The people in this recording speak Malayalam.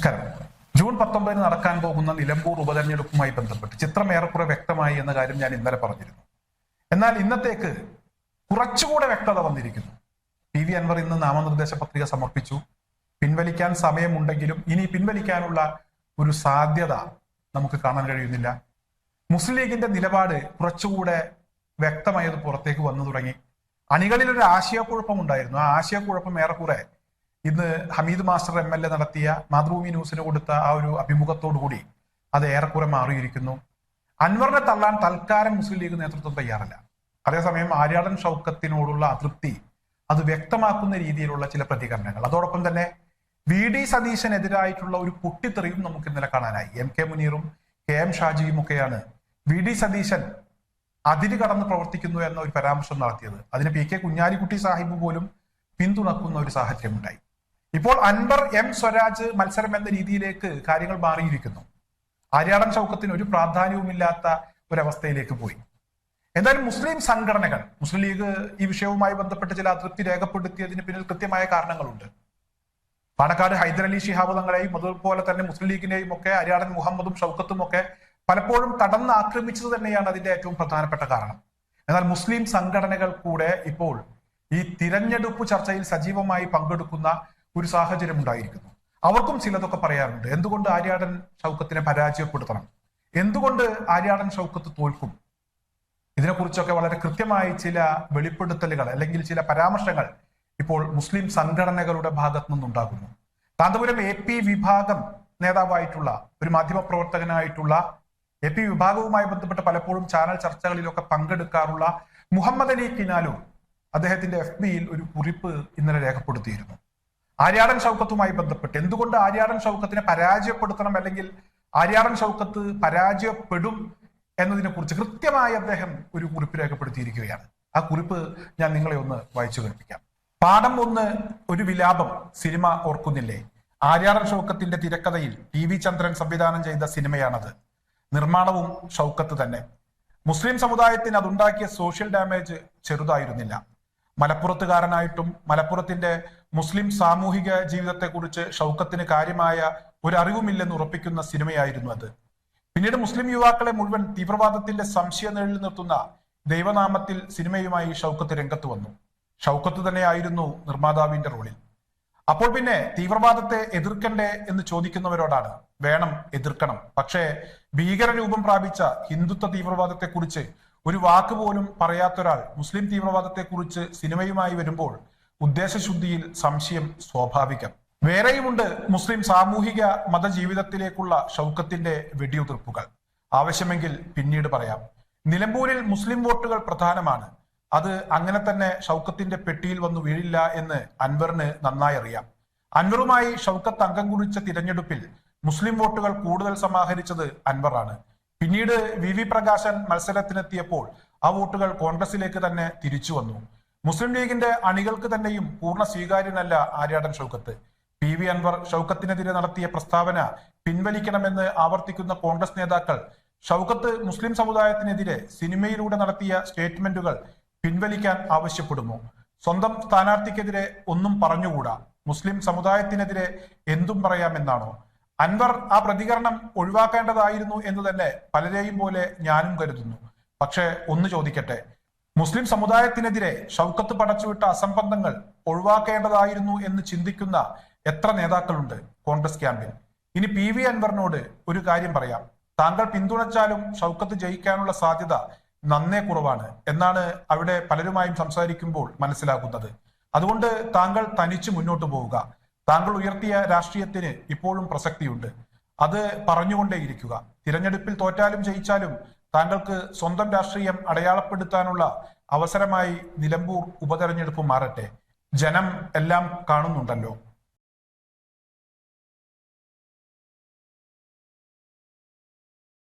നമസ്കാരം. ജൂൺ പത്തൊമ്പതിന് നടക്കാൻ പോകുന്ന നിലമ്പൂർ ഉപതെരഞ്ഞെടുപ്പുമായി ബന്ധപ്പെട്ട് ചിത്രം ഏറെക്കുറെ വ്യക്തമായി എന്ന കാര്യം ഞാൻ ഇന്നലെ പറഞ്ഞിരുന്നു. എന്നാൽ ഇന്നത്തേക്ക് കുറച്ചുകൂടെ വ്യക്തത വന്നിരിക്കുന്നു. പി വി അൻവർ ഇന്ന് നാമനിർദ്ദേശ പത്രിക സമർപ്പിച്ചു. പിൻവലിക്കാൻ സമയമുണ്ടെങ്കിലും ഇനി പിൻവലിക്കാനുള്ള ഒരു സാധ്യത നമുക്ക് കാണാൻ കഴിയുന്നില്ല. മുസ്ലിം ലീഗിന്റെ നിലപാട് കുറച്ചുകൂടെ വ്യക്തമായത് പുറത്തേക്ക് വന്നു തുടങ്ങി. അണികളിൽ ഒരു ആശയക്കുഴപ്പം ഉണ്ടായിരുന്നു ആ ആശയക്കുഴപ്പം ഏറെക്കുറെ ഇന്ന് Hameed master M L A നടത്തിയ മാതൃഭൂമി ന്യൂസിന് കൊടുത്ത ആ ഒരു അഭിമുഖത്തോടു കൂടി അത് ഏറെക്കുറെ മാറിയിരിക്കുന്നു. അൻവറിനെ തള്ളാൻ തൽക്കാലം മുസ്ലിം ലീഗ് നേതൃത്വം തയ്യാറല്ല. അതേസമയം ആര്യാടൻ ഷൗക്കത്തിനോടുള്ള അതൃപ്തി അത് വ്യക്തമാക്കുന്ന രീതിയിലുള്ള ചില പ്രതികരണങ്ങൾ. അതോടൊപ്പം തന്നെ വി ഡി സതീശനെതിരായിട്ടുള്ള ഒരു പൊട്ടിത്തെറിയും നമുക്ക് ഇന്നലെ കാണാനായി. എം കെ മുനീറും കെ എം ഷാജിയും ഒക്കെയാണ് വി ഡി സതീശൻ അതിര് കടന്ന് പ്രവർത്തിക്കുന്നു എന്ന ഒരു പരാമർശം നടത്തിയത്. അതിന് പി കെ കുഞ്ഞാലിക്കുട്ടി സാഹിബ് പോലും പിന്തുണക്കുന്ന ഒരു സാഹചര്യമുണ്ടായി. ഇപ്പോൾ അൻവർ എം സ്വരാജ് മത്സരം എന്ന രീതിയിലേക്ക് കാര്യങ്ങൾ മാറിയിരിക്കുന്നു. ആര്യാടൻ ചൗക്കത്തിന് ഒരു പ്രാധാന്യവുമില്ലാത്ത ഒരവസ്ഥയിലേക്ക് പോയി. എന്തായാലും മുസ്ലിം സംഘടനകൾ മുസ്ലിം ലീഗ് ഈ വിഷയവുമായി ബന്ധപ്പെട്ട് ചില അതൃപ്തി രേഖപ്പെടുത്തിയതിന് പിന്നിൽ കൃത്യമായ കാരണങ്ങളുണ്ട്. പാണക്കാട് ഹൈദരലി ശിഹാബ് തങ്ങളെയും അതുപോലെ തന്നെ മുസ്ലിം ലീഗിനെയും ഒക്കെ അരിയാടൻ മുഹമ്മദും ഷൗക്കത്തും ഒക്കെ പലപ്പോഴും തടന്ന് ആക്രമിച്ചത് തന്നെയാണ് അതിന്റെ ഏറ്റവും പ്രധാനപ്പെട്ട കാരണം. എന്നാൽ മുസ്ലിം സംഘടനകൾ കൂടെ ഇപ്പോൾ ഈ തിരഞ്ഞെടുപ്പ് ചർച്ചയിൽ സജീവമായി പങ്കെടുക്കുന്ന ഒരു സാഹചര്യം ഉണ്ടായിരിക്കുന്നു. അവർക്കും ചിലതൊക്കെ പറയാറുണ്ട്. എന്തുകൊണ്ട് ആര്യാടൻ ഷൗക്കത്തിനെ പരാജയപ്പെടുത്തണം? എന്തുകൊണ്ട് ആര്യാടൻ ഷൗക്കത്ത് തോൽക്കും? ഇതിനെക്കുറിച്ചൊക്കെ വളരെ കൃത്യമായി ചില വെളിപ്പെടുത്തലുകൾ അല്ലെങ്കിൽ ചില പരാമർശങ്ങൾ ഇപ്പോൾ മുസ്ലിം സംഘടനകളുടെ ഭാഗത്തു നിന്നുണ്ടാകുന്നു. കാന്തപുരം എ പി വിഭാഗം നേതാവായിട്ടുള്ള ഒരു മാധ്യമപ്രവർത്തകനായിട്ടുള്ള എ പി വിഭാഗവുമായി ബന്ധപ്പെട്ട് പലപ്പോഴും ചാനൽ ചർച്ചകളിലൊക്കെ പങ്കെടുക്കാറുള്ള മുഹമ്മദ് അലി കിനാലു അദ്ദേഹത്തിന്റെ എഫ് ബിയിൽ ഒരു കുറിപ്പ് ഇന്നലെ രേഖപ്പെടുത്തിയിരുന്നു. ആര്യാടൻ ഷൗക്കത്തുമായി ബന്ധപ്പെട്ട് എന്തുകൊണ്ട് ആര്യാടൻ ഷൗക്കത്തിനെ പരാജയപ്പെടുത്തണം അല്ലെങ്കിൽ ആര്യാടൻ ഷൗക്കത്ത് പരാജയപ്പെടും എന്നതിനെ കുറിച്ച് കൃത്യമായി അദ്ദേഹം ഒരു കുറിപ്പ് രേഖപ്പെടുത്തിയിരിക്കുകയാണ്. ആ കുറിപ്പ് ഞാൻ നിങ്ങളെ ഒന്ന് വായിച്ചു കേൾപ്പിക്കാം. പാഠം ഒന്ന് ഒരു വിലാപം സിനിമ ഓർക്കുന്നില്ലേ? ആര്യാടൻ ഷൗക്കത്തിന്റെ തിരക്കഥയിൽ ടി വി ചന്ദ്രൻ സംവിധാനം ചെയ്ത സിനിമയാണത്. നിർമ്മാണവും ഷൗക്കത്ത് തന്നെ. മുസ്ലിം സമുദായത്തിന് അതുണ്ടാക്കിയ സോഷ്യൽ ഡാമേജ് ചെറുതായിരുന്നില്ല. മലപ്പുറത്തുകാരനായിട്ടും മലപ്പുറത്തിന്റെ മുസ്ലിം സാമൂഹിക ജീവിതത്തെക്കുറിച്ച് ഷൗക്കത്തിന് കാര്യമായ ഒരു അറിവുമില്ലെന്ന് ഉറപ്പിക്കുന്ന സിനിമയായിരുന്നു അത്. പിന്നീട് മുസ്ലിം യുവാക്കളെ മുഴുവൻ തീവ്രവാദത്തിന്റെ സംശയ നിർത്തുന്ന ദൈവനാമത്തിൽ സിനിമയുമായി ഷൗക്കത്ത് രംഗത്ത് വന്നു. ഷൗക്കത്ത് തന്നെയായിരുന്നു നിർമ്മാതാവിന്റെ റോളിൽ. അപ്പോൾ പിന്നെ തീവ്രവാദത്തെ എതിർക്കണ്ടേ എന്ന് ചോദിക്കുന്നവരോടാണ് വേണം എതിർക്കണം. പക്ഷേ ഭീകരരൂപം പ്രാപിച്ച ഹിന്ദുത്വ തീവ്രവാദത്തെ കുറിച്ച് ഒരു വാക്ക് പോലും പറയാത്തൊരാൾ മുസ്ലിം തീവ്രവാദത്തെക്കുറിച്ച് സിനിമയുമായി വരുമ്പോൾ ഉദ്ദേശശുദ്ധിയിൽ സംശയം സ്വാഭാവികം. വേറെയുമുണ്ട് മുസ്ലിം സാമൂഹിക മതജീവിതത്തിലേക്കുള്ള ഷൗക്കത്തിന്റെ വെടിയുതിർപ്പുകൾ. ആവശ്യമെങ്കിൽ പിന്നീട് പറയാം. നിലമ്പൂരിൽ മുസ്ലിം വോട്ടുകൾ പ്രധാനമാണ്. അത് അങ്ങനെ തന്നെ ഷൗക്കത്തിന്റെ പെട്ടിയിൽ വന്നു വീഴില്ല എന്ന് അൻവറിന് നന്നായി അറിയാം. അൻവറുമായി ഷൗക്കത്ത് അംഗം കുറിച്ച തിരഞ്ഞെടുപ്പിൽ മുസ്ലിം വോട്ടുകൾ കൂടുതൽ സമാഹരിച്ചത് അൻവറാണ്. പിന്നീട് വി വി പ്രകാശൻ മത്സരത്തിനെത്തിയപ്പോൾ ആ വോട്ടുകൾ കോൺഗ്രസിലേക്ക് തന്നെ തിരിച്ചു വന്നു. മുസ്ലിം ലീഗിന്റെ അണികൾക്ക് തന്നെയും പൂർണ സ്വീകാര്യനല്ല ആര്യാടൻ ഷൗക്കത്ത്. പി വി അൻവർ ഷൗക്കത്തിനെതിരെ നടത്തിയ പ്രസ്താവന പിൻവലിക്കണമെന്ന് ആവർത്തിക്കുന്ന കോൺഗ്രസ് നേതാക്കൾ ഷൗക്കത്ത് മുസ്ലിം സമുദായത്തിനെതിരെ സിനിമയിലൂടെ നടത്തിയ സ്റ്റേറ്റ്മെന്റുകൾ പിൻവലിക്കാൻ ആവശ്യപ്പെടുന്നു. സ്വന്തം സ്ഥാനാർത്ഥിക്കെതിരെ ഒന്നും പറഞ്ഞുകൂടാ. മുസ്ലിം സമുദായത്തിനെതിരെ എന്തും പറയാമെന്നാണോ? അൻവർ ആ പ്രതികരണം ഒഴിവാക്കേണ്ടതായിരുന്നു എന്ന് തന്നെ പലരെയും പോലെ ഞാനും കരുതുന്നു. പക്ഷെ ഒന്ന് ചോദിക്കട്ടെ. മുസ്ലിം സമുദായത്തിനെതിരെ ഷൗക്കത്ത് പടച്ചുവിട്ട അസംബന്ധങ്ങൾ ഒഴിവാക്കേണ്ടതായിരുന്നു എന്ന് ചിന്തിക്കുന്ന എത്ര നേതാക്കളുണ്ട് കോൺഗ്രസ് ക്യാമ്പിൽ? ഇനി പി വി അൻവറിനോട് ഒരു കാര്യം പറയാം. താങ്കൾ പിന്തുണച്ചാലും ഷൗക്കത്ത് ജയിക്കാനുള്ള സാധ്യത നന്നേ കുറവാണ് എന്നാണ് അവിടെ പലരുമായും സംസാരിക്കുമ്പോൾ മനസ്സിലാക്കുന്നത് അതുകൊണ്ട് താങ്കൾ തനിച്ച് മുന്നോട്ട് പോവുക. താങ്കൾ ഉയർത്തിയ രാഷ്ട്രീയത്തിന് ഇപ്പോഴും പ്രസക്തിയുണ്ട്. അത് പറഞ്ഞുകൊണ്ടേയിരിക്കുക. തിരഞ്ഞെടുപ്പിൽ തോറ്റാലും ജയിച്ചാലും താങ്കൾക്ക് സ്വന്തം രാഷ്ട്രീയം അടയാളപ്പെടുത്താനുള്ള അവസരമായി നിലമ്പൂർ ഉപതെരഞ്ഞെടുപ്പ് മാറട്ടെ. ജനം എല്ലാം കാണുന്നുണ്ടല്ലോ.